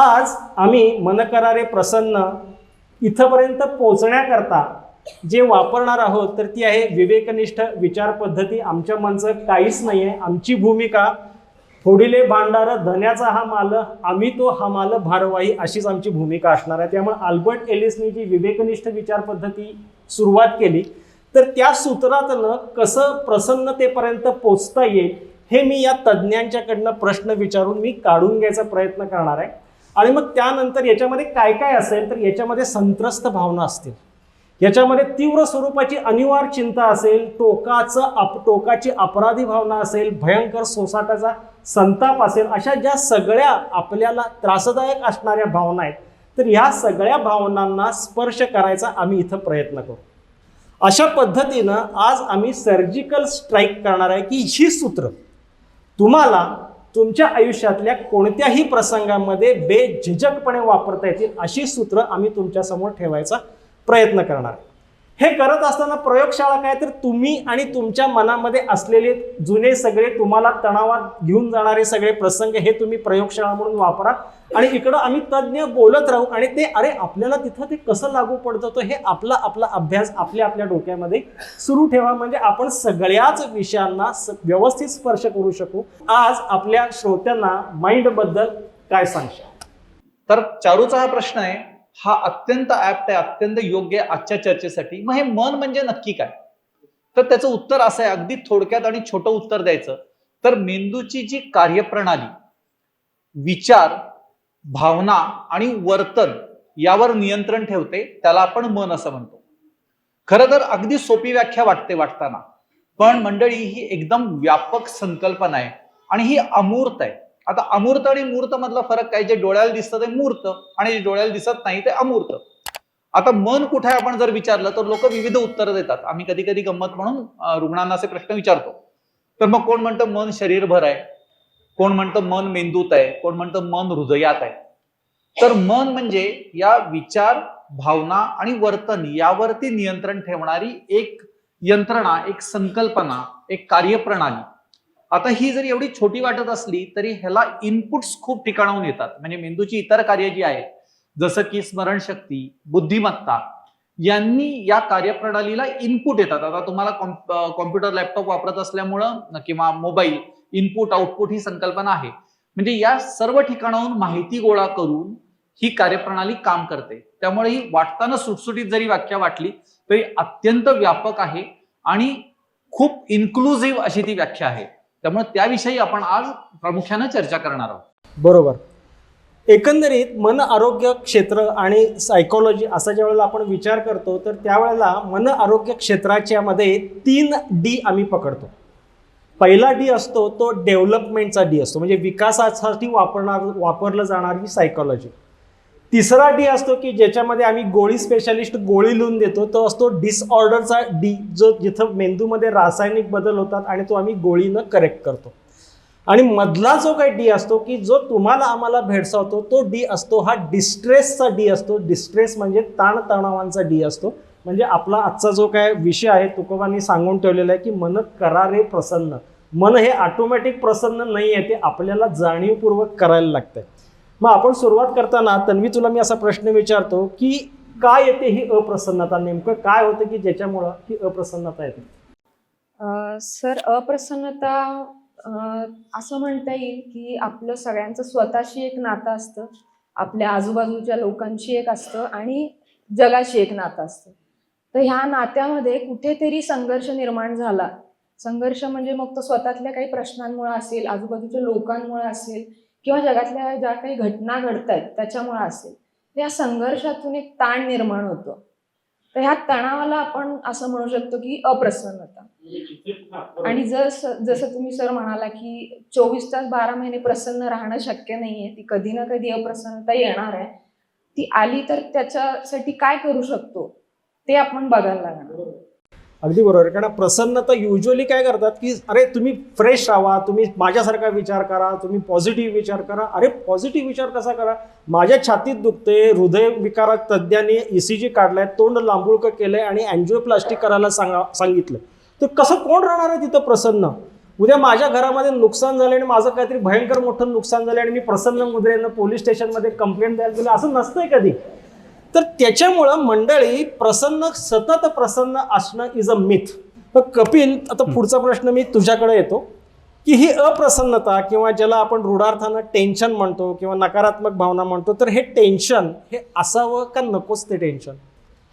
आज आम्ही मनकरारे प्रसन्न इथंपर्यंत पोचण्याकरता जे वापरणार आहोत तर ती आहे विवेकनिष्ठ विचार पद्धती. आमच्या मनचं काहीच नाही आहे आमची भूमिका फोडिले भांडार धन्याचा हा माल आम्ही तो हा माल भारवाही अशीच आमची भूमिका असणार आहे. त्यामुळे अल्बर्ट एलिसनी जी विवेकनिष्ठ विचार पद्धती सुरुवात केली तर त्या सूत्रातनं कसं प्रसन्नतेपर्यंत पोचता येईल हे मी या तज्ज्ञांच्याकडनं प्रश्न विचारून मी काढून घ्यायचा प्रयत्न करणार आहे. आणि मग त्यानंतर याच्यामध्ये काय काय असेल तर याच्यामध्ये संत्रस्त भावना असतील. याच्यामध्ये तीव्र स्वरूपाची अनिवार्य चिंता असेल टोकाचं अप टोकाची अपराधी भावना असेल भयंकर सोसाटाचा संताप असेल अशा ज्या सगळ्या आपल्याला त्रासदायक असणाऱ्या भावना आहेत तर ह्या सगळ्या भावनांना स्पर्श करायचा आम्ही इथं प्रयत्न करू. अशा पद्धतीनं आज आम्ही सर्जिकल स्ट्राईक करणार आहे की ही सूत्र तुम्हाला तुमच्या आयुष्यातल्या कोणत्याही प्रसंगामध्ये बेझिझकपणे वापरता येतील अशी सूत्र आम्ही तुमच्यासमोर ठेवायचा प्रयत्न करणार. हे करत असताना प्रयोगशाळा काय तर तुम्ही आणि तुमच्या मनामध्ये असलेले जुने सगळे तुम्हाला तणावात घेऊन जाणारे सगळे प्रसंग हे तुम्ही प्रयोगशाळा म्हणून वापरा. आणि इकडं आम्ही तज्ज्ञ बोलत राहू आणि ते अरे आपल्याला तिथं ते कसं लागू पडतं हे आपला आपला अभ्यास आपल्या आपल्या डोक्यामध्ये सुरू ठेवा. म्हणजे आपण सगळ्याच विषयांना व्यवस्थित स्पर्श करू शकू. आज आपल्या श्रोत्यांना माइंडबद्दल काय सांगशाल? तर चारूचा हा प्रश्न आहे. हा अत्यंत ऍप्ट आहे अत्यंत योग्य आहे आजच्या चर्चेसाठी. मग हे मन म्हणजे नक्की काय? तर त्याचं उत्तर असं आहे अगदी थोडक्यात आणि छोटं उत्तर द्यायचं. तर मेंदूची जी कार्यप्रणाली विचार भावना आणि वर्तन यावर नियंत्रण ठेवते त्याला आपण मन असं म्हणतो. खरं तर अगदी सोपी व्याख्या वाटते वाटताना पण मंडळी ही एकदम व्यापक संकल्पना आहे आणि ही अमूर्त आहे. आता अमूर्त आणि मूर्त मधला फरक काय? जे डोळ्याला दिसतं ते मूर्त आणि जे डोळ्याला दिसत नाही ते अमूर्त. आता मन कुठे आहे आपण जर विचारलं तर लोक विविध उत्तरं देतात. आम्ही कधी कधी गंमत म्हणून रुग्णांना असे प्रश्न विचारतो. तर मग कोण म्हणतं मन शरीरभर आहे. कोण म्हणतं मन मेंदूत आहे कोण म्हणतं मन हृदयात आहे. तर मन म्हणजे या विचार भावना आणि वर्तन यावरती नियंत्रण ठेवणारी एक यंत्रणा एक संकल्पना एक कार्यप्रणाली. आता ही जरी एवढी छोटी वाटत असली तरी ह्याला इनपुट्स खूप ठिकाणाहून येतात. म्हणजे मेंदूची इतर कार्य जी आहेत जसं की स्मरणशक्ती बुद्धिमत्ता यांनी या कार्यप्रणालीला इनपुट येतात. आता तुम्हाला कॉम्प्युटर लॅपटॉप वापरत असल्यामुळं किंवा मोबाईल इनपुट आउटपुट ही संकल्पना आहे. म्हणजे या सर्व ठिकाणाहून माहिती गोळा करून ही कार्यप्रणाली काम करते. त्यामुळे ही वाटताना सुटसुटीत जरी व्याख्या वाटली तरी अत्यंत व्यापक आहे आणि खूप इन्क्लुझिव्ह अशी ती व्याख्या आहे. त्यामुळे त्याविषयी आपण आज प्रामुख्यानं चर्चा करणार आहोत. बरोबर. एकंदरीत मन आरोग्य क्षेत्र आणि सायकोलॉजी असा ज्या वेळेला आपण विचार करतो तर त्यावेळेला मन आरोग्य क्षेत्राच्या मध्ये तीन डी आम्ही पकडतो. पहिला डी असतो तो डेव्हलपमेंटचा डी असतो. म्हणजे विकासासाठी वापरणार वापरलं जाणारी सायकॉलॉजी तिसरा डी असतो की ज्याच्यामध्ये आम्ही गोळी स्पेशालिस्ट गोळी लिहून देतो तो असतो डिसऑर्डरचा डी जो जिथं मेंदूमध्ये रासायनिक बदल होतात आणि तो आम्ही गोळीनं करेक्ट करतो. आणि मधला जो काही डी असतो की जो तुम्हाला आम्हाला भेडसावतो तो डी असतो हा डिस्ट्रेसचा डी असतो. डिस्ट्रेस म्हणजे ताणतणावांचा डी असतो. म्हणजे आपला आजचा जो काय विषय आहे तुकोबांनी सांगून ठेवलेला आहे की मन करारे प्रसन्न. मन हे ऑटोमॅटिक प्रसन्न नाही आहे ते आपल्याला जाणीवपूर्वक करायला लागतंय. मग आपण सुरुवात करताना तन्वी तुला मी असा प्रश्न विचारतो की काय येते ही अप्रसन्नता नेमकं? काय होतं की ज्याच्यामुळं ही अप्रसन्नता येते? सर अप्रसन्नता असं म्हणता येईल की आपलं सगळ्यांचं स्वतःशी एक नातं असतं आपल्या आजूबाजूच्या लोकांशी एक असतं आणि जगाशी एक नातं असतं. तर ह्या नात्यामध्ये कुठेतरी संघर्ष निर्माण झाला संघर्ष म्हणजे मग तो स्वतःतल्या काही प्रश्नांमुळे असेल आजूबाजूच्या लोकांमुळे असेल किंवा जगातल्या ज्या काही घटना घडत आहेत त्याच्यामुळे असेल तर या संघर्षातून एक ताण निर्माण होतो. तर ह्या तणावाला आपण असं म्हणू शकतो की अप्रसन्नता. आणि जर जसं तुम्ही सर म्हणाला की चोवीस तास बारा महिने प्रसन्न राहणं शक्य नाहीये ती कधी ना कधी अप्रसन्नता येणार आहे ती आली तर त्याच्यासाठी काय करू शकतो ते आपण बघायला लागणार. अगदी बरोबर. आहे. कारण प्रसन्नता युजली काय करतात की अरे तुम्ही फ्रेश राहा तुम्ही माझ्यासारखा विचार करा तुम्ही पॉझिटिव्ह विचार करा. अरे पॉझिटिव्ह विचार कसा करा? माझ्या छातीत दुखते हृदय विकारात तज्ज्ञांनी ई सी जी काढलाय तोंड लांबुळकं केलंय आणि अँजिओप्लास्टिक करायला सांगा सांगितलं तर कसं कोण राहणार आहे तिथं प्रसन्न? उद्या माझ्या घरामध्ये नुकसान झालं आणि माझं काहीतरी भयंकर मोठं नुकसान झालं आणि मी प्रसन्न मुद्रेनं पोलीस स्टेशनमध्ये कंप्लेंट द्यायला गेलो असं नसतंय कधी. तर त्याच्यामुळं मंडळी प्रसन्न सतत प्रसन्न असणं इज अ मिथ तर कपिल आता पुढचा प्रश्न मी तुझ्याकडे येतो की ही अप्रसन्नता किंवा ज्याला आपण रूढार्थानं टेन्शन म्हणतो किंवा नकारात्मक भावना म्हणतो तर हे टेन्शन हे असावं का नकोच ते टेन्शन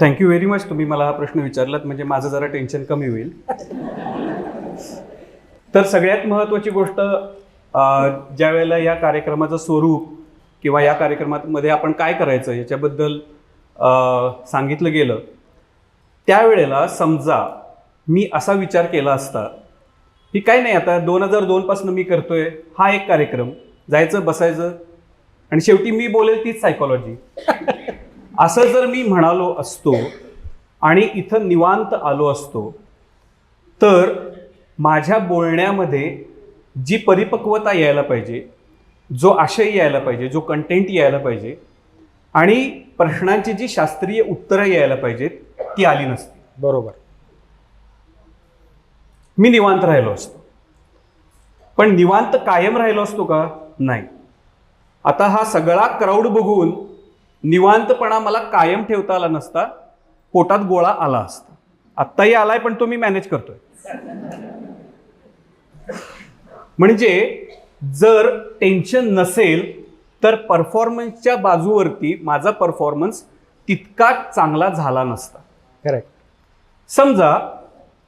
थँक्यू व्हेरी मच तुम्ही मला हा प्रश्न विचारलात म्हणजे माझं जरा टेन्शन कमी होईल. तर सगळ्यात महत्त्वाची गोष्ट ज्या वेळेला या कार्यक्रमाचं स्वरूप किंवा या कार्यक्रमामध्ये आपण काय करायचं याच्याबद्दल सांगितलं गेलं. त्यावेळेला समजा मी असा विचार केला असता की काय नाही आता दोन हजार दोनपासून मी करतोय हा एक कार्यक्रम जायचं बसायचं. आणि शेवटी मी बोलेल तीच सायकोलॉजी असं जर मी म्हणालो असतो आणि इथं निवांत आलो असतो तर माझ्या बोलण्यामध्ये जी परिपक्वता यायला पाहिजे जो आशय यायला पाहिजे जो कंटेंट यायला पाहिजे आणि प्रश्नांची जी शास्त्रीय उत्तरं यायला पाहिजेत ती आली नसती. बरोबर. मी निवांत राहिलो असतो. पण निवांत कायम राहिलो असतो का? नाही. आता हा सगळा क्राऊड बघून निवांतपणा मला कायम ठेवता आला नसता पोटात गोळा आला असता. आत्ताही आलाय पण तो मी मॅनेज करतोय. म्हणजे जर टेन्शन नसेल तर परफॉर्मन्सच्या बाजूवरती माझा परफॉर्मन्स तितका चांगला झाला नसता. करेक्ट समजा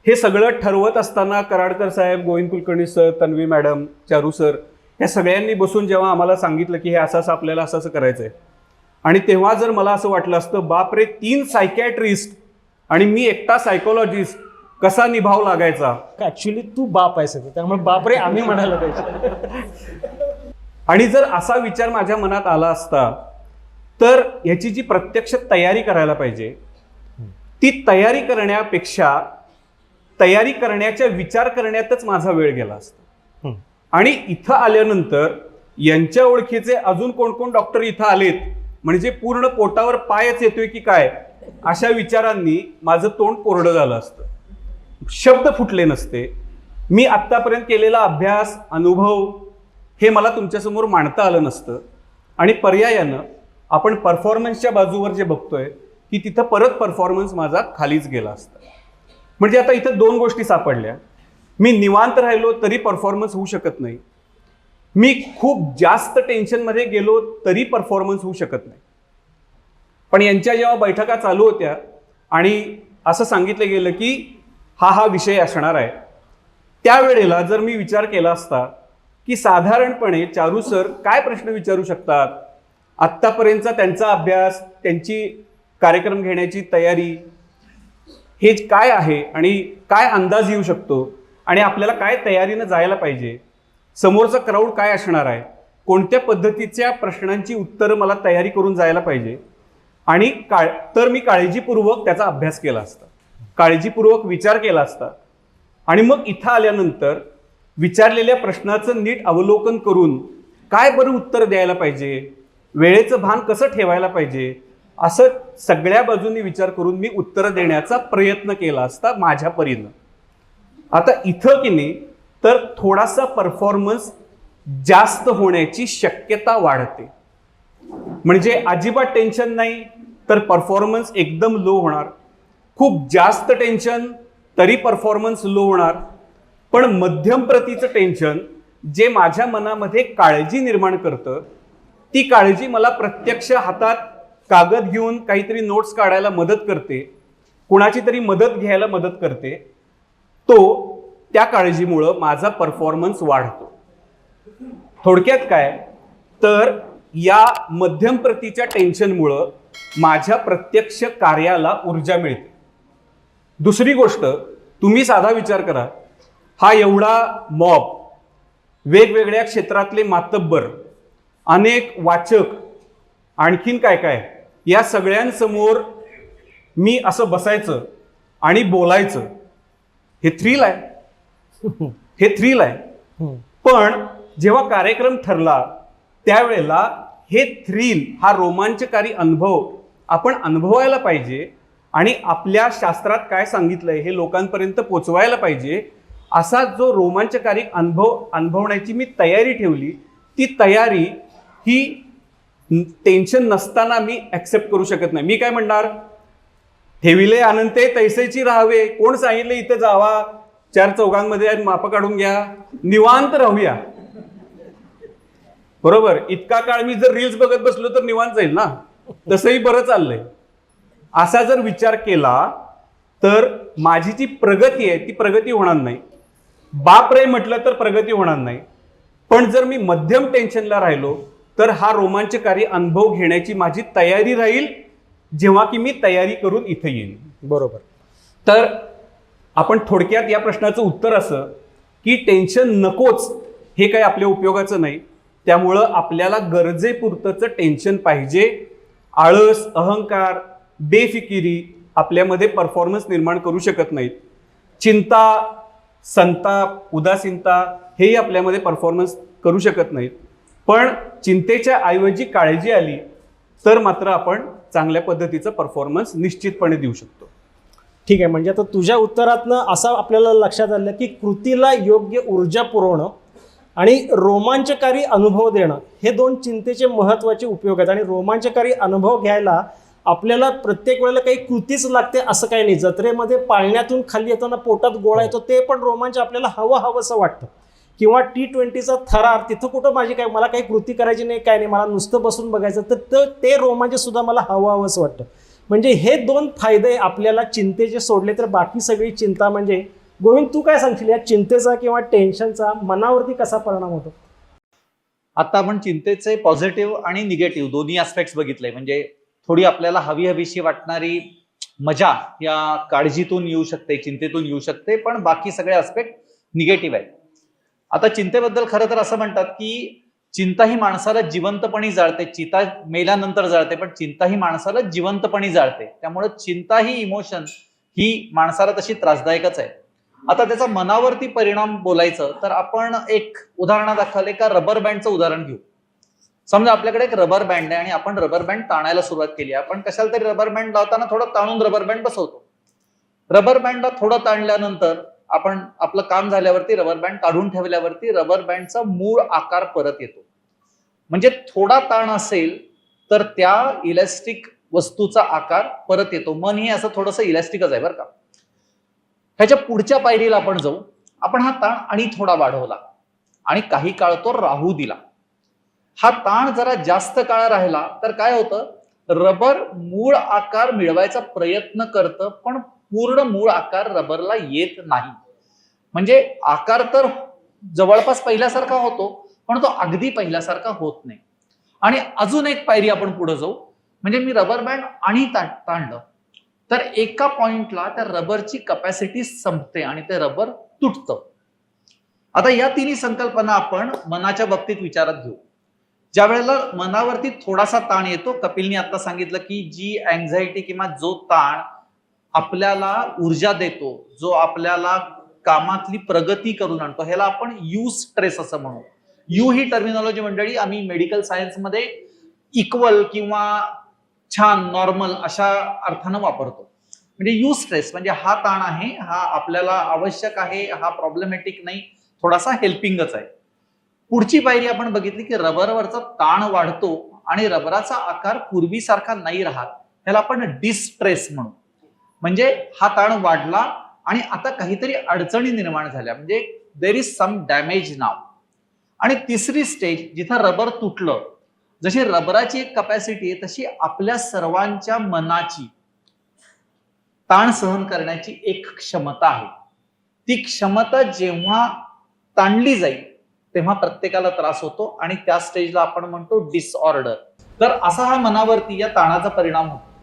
हे सगळं ठरवत असताना कराडकर साहेब Govind Kulkarni sir Tanvi madam Charu sir या सगळ्यांनी बसून जेव्हा आम्हाला सांगितलं की हे असं असं आपल्याला असं असं करायचं आहे आणि तेव्हा जर मला असं वाटलं असतं बापरे तीन सायकॅट्रिस्ट आणि मी एकटा सायकोलॉजिस्ट कसा निभाव लागायचा? ऍक्च्युली तू बाप आहेस. इथे. त्यामुळे बाप रे आम्ही म्हणायला पाहिजे. आणि जर असा विचार माझ्या मनात आला असता तर ह्याची जी प्रत्यक्ष तयारी करायला पाहिजे ती तयारी करण्यापेक्षा तयारी करण्याच्या विचार करण्यातच माझा वेळ गेला असता. आणि इथं आल्यानंतर यांच्या ओळखीचे अजून कोण कोण डॉक्टर इथं आलेत म्हणजे पूर्ण पोटावर पायच येतोय की काय अशा विचारांनी माझं तोंड कोरडं झालं असतं. शब्द फुटले नसते. मी आत्तापर्यंत केलेला अभ्यास अनुभव हे मला तुमच्यासमोर मांडता आलं नसतं. आणि पर्यायानं आपण परफॉर्मन्सच्या बाजूवर जे बघतोय की तिथं परत परफॉर्मन्स माझा खालीच गेला असता. म्हणजे आता इथं दोन गोष्टी सापडल्या. मी निवांत राहिलो तरी परफॉर्मन्स होऊ शकत नाही. मी खूप जास्त टेन्शनमध्ये गेलो तरी परफॉर्मन्स होऊ शकत नाही. पण यांच्या जेव्हा बैठका चालू होत्या आणि असं सांगितलं गेलं की हा हा विषय असणार आहे त्यावेळेला जर मी विचार केला असता की साधारणपणे चारू सर काय प्रश्न विचारू शकतात? आत्तापर्यंतचा त्यांचा अभ्यास त्यांची कार्यक्रम घेण्याची तयारी हे काय आहे आणि काय अंदाज येऊ शकतो? आणि आपल्याला काय तयारीनं जायला पाहिजे? समोरचा क्राऊड काय असणार आहे? कोणत्या पद्धतीच्या प्रश्नांची उत्तरं मला तयारी करून जायला पाहिजे? आणि काळ तर मी काळजीपूर्वक त्याचा अभ्यास केला असता. काळजीपूर्वक विचार केला असता. आणि मग इथं आल्यानंतर विचारलेल्या प्रश्नाचं नीट अवलोकन करून काय बरं उत्तर द्यायला पाहिजे? वेळेचं भान कसं ठेवायला पाहिजे? असं सगळ्या बाजूंनी विचार करून मी उत्तरं देण्याचा प्रयत्न केला असता माझ्या परीनं. आता इथं की नाही तर थोडासा परफॉर्मन्स जास्त होण्याची शक्यता वाढते. म्हणजे अजिबात टेन्शन नाही तर परफॉर्मन्स एकदम लो होणार. खूप जास्त टेन्शन तरी परफॉर्मन्स लो होणार. पण मध्यम प्रतीचं टेन्शन जे माझ्या मनामध्ये काळजी निर्माण करतं ती काळजी मला प्रत्यक्ष हातात कागद घेऊन काहीतरी नोट्स काढायला मदत करते कुणाची तरी मदत घ्यायला मदत करते तो त्या काळजीमुळं माझा परफॉर्मन्स वाढतो. थोडक्यात काय? तर या मध्यम प्रतीच्या टेन्शनमुळं माझ्या प्रत्यक्ष कार्याला ऊर्जा मिळते. दुसरी गोष्ट तुम्ही साधा विचार करा. हा एवढा मॉब वेगवेगळ्या क्षेत्रातले मातब्बर अनेक वाचक आणखीन काय काय या सगळ्यांसमोर मी असं बसायचं आणि बोलायचं. हे थ्रिल आहे. हे थ्रिल आहे. पण जेव्हा कार्यक्रम ठरला त्यावेळेला हे थ्रिल हा रोमांचकारी अनुभव आपण अनुभवायला पाहिजे आणि आपल्या शास्त्रात काय सांगितलंय हे लोकांपर्यंत पोचवायला पाहिजे असा जो रोमांचकारी अनुभव अनुभवण्याची मी तयारी ठेवली ती तयारी ही टेन्शन नसताना मी ऍक्सेप्ट करू शकत नाही. मी काय म्हणणार? ठेविले अनंते तैसेची राहावे. कोण सांगितले इथे जावा? चार चौघांमध्ये माप काढून घ्या. निवांत राहूया. बरोबर? इतका काळ मी जर रील्स बघत बसलो तर निवांत जाईल ना? तसंही बरं चाललंय. असा जर विचार केला तर माझी जी प्रगती आहे ती प्रगती होणार नाही. बाप रे म्हटलं तर प्रगती होणार नाही. पण जर मी मध्यम टेन्शनला राहिलो तर हा रोमांचकारी अनुभव घेण्याची माझी तयारी राहील जेव्हा की मी तयारी करून इथे येईन. बरोबर. तर आपण थोडक्यात या प्रश्नाचं उत्तर असं की टेन्शन नकोच हे काही आपल्या उपयोगाचं नाही. त्यामुळं आपल्याला गरजेपुरतंच टेन्शन पाहिजे. आळस अहंकार बेफिकिरी आपल्यामध्ये परफॉर्मन्स निर्माण करू शकत नाहीत. चिंता संताप उदासीनता हेही आपल्यामध्ये परफॉर्मन्स करू शकत नाहीत. पण चिंतेच्या ऐवजी काळजी आली तर मात्र आपण चांगल्या पद्धतीचं परफॉर्मन्स निश्चितपणे देऊ शकतो. ठीक आहे म्हणजे आता तुझ्या उत्तरातनं असं आपल्याला लक्षात आलं की कृतीला योग्य ऊर्जा पुरवणं आणि रोमांचकारी अनुभव देणं हे दोन चिंतेचे महत्त्वाचे उपयोग आहेत. आणि रोमांचकारी अनुभव घ्यायला आपल्याला प्रत्येक वेळेला काही कृतीच लागते असं काही नाही. जत्रेमध्ये पाळण्यातून खाली येताना पोटात गोळा येतो ते पण रोमांच आपल्याला हवं हवंसं वाटतं. किंवा टी ट्वेंटीचा थरार तिथं कुठं माझी काय मला काही कृती करायची नाही काय नाही मला नुसतं बसून बघायचं तर ते- ते रोमांच सुद्धा मला हवं हवंसं वाटतं. म्हणजे हे दोन फायदे आपल्याला चिंतेचे सोडले तर बाकी सगळी चिंता म्हणजे गोविंद तू काय सांगशील? या चिंतेचा किंवा टेन्शनचा मनावरती कसा परिणाम होतो? आता आपण चिंतेचे पॉझिटिव्ह आणि निगेटिव्ह दोन्ही आस्पेक्ट्स बघितले. म्हणजे थोडी आपल्याला हवी हवीशी वाटणारी मजा या काळजीतून येऊ शकते चिंतेतून येऊ शकते पण बाकी सगळे आस्पेक्ट निगेटिव्ह आहेत. आता चिंतेबद्दल खरं तर असं म्हणतात की चिंता ही माणसाला जिवंतपणी जाळते चिता मेल्यानंतर जाळते पण चिंता ही माणसाला जिवंतपणी जाळते. त्यामुळे चिंता ही इमोशन ही माणसाला तशी त्रासदायकच आहे. आता त्याचा मनावरती परिणाम बोलायचं तर आपण एक उदाहरणादाखल एका रबर बँडचं उदाहरण घेऊ. समजा आपल्याकडे एक रबर बँड आहे आणि आपण रबर बँड ताणायला सुरुवात केली आपण कशाला तरी रबर बँड लावताना थोडं ताणून रबर बँड बसवतो. रबर बँडला थोडं ताणल्यानंतर आपण आपलं काम झाल्यावरती रबर बँड काढून ठेवल्यावरती रबर बँडचा मूळ आकार परत येतो. म्हणजे थोडा ताण असेल तर त्या इलॅस्टिक वस्तूचा आकार परत येतो. मन हे असं थोडंसं इलॅस्टिकच आहे बरं का. ह्याच्या पुढच्या पायरीला आपण जाऊ. आपण हा ताण आणि थोडा वाढवला. आणि काही काळ तो राहू दिला. हा ताण जरा जास्त काळ राहिला तर काय होतं? रबर मूळ आकार मिळवायचा प्रयत्न करतं पण पूर्ण मूळ आकार रबरला येत नाही. म्हणजे आकार तर जवळपास पहिल्यासारखा होतो पण तो अगदी पहिल्यासारखा होत नाही. आणि अजून एक पायरी आपण पुढे जाऊ. म्हणजे मी रबर बँड आणि ताणलं. तर एका पॉइंटला त्या रबरची कपॅसिटी संपते आणि ते रबर तुटतं. आता या तिन्ही संकल्पना आपण मनाच्या बाबतीत विचारात घेऊ. ज्या वेळेला मनावरती थोडासा ताण येतो कपिलनी आता सांगितलं की जी अँझायटी किंवा जो ताण आपल्याला ऊर्जा देतो जो आपल्याला कामातली प्रगती करून आणतो ह्याला आपण यू स्ट्रेस असं म्हणू. यू ही टर्मिनॉलॉजी मंडळी आम्ही मेडिकल सायन्समध्ये इक्वल किंवा छान नॉर्मल अशा अर्थानं वापरतो. म्हणजे यू स्ट्रेस म्हणजे हा ताण आहे हा आपल्याला आवश्यक आहे हा प्रॉब्लेमॅटिक नाही थोडासा हेल्पिंगच आहे. पुढची पायरी आपण बघितली की रबरवरचा ताण वाढतो आणि रबराचा आकार पूर्वीसारखा नाही राहत. त्याला आपण डिस्ट्रेस म्हणू. म्हणजे हा ताण वाढला आणि आता काहीतरी अडचणी निर्माण झाल्या. म्हणजे देर इज सम डॅमेज नाव आणि तिसरी स्टेज जिथं रबर तुटलं जशी रबराची एक कपॅसिटी आहे तशी आपल्या सर्वांच्या मनाची ताण सहन करण्याची एक क्षमता आहे. ती क्षमता जेव्हा ताणली जाईल तेव्हा प्रत्येकाला त्रास होतो आणि त्या स्टेजला आपण म्हणतो डिसऑर्डर तर असा हा मनावरती या ताणाचा परिणाम होतो.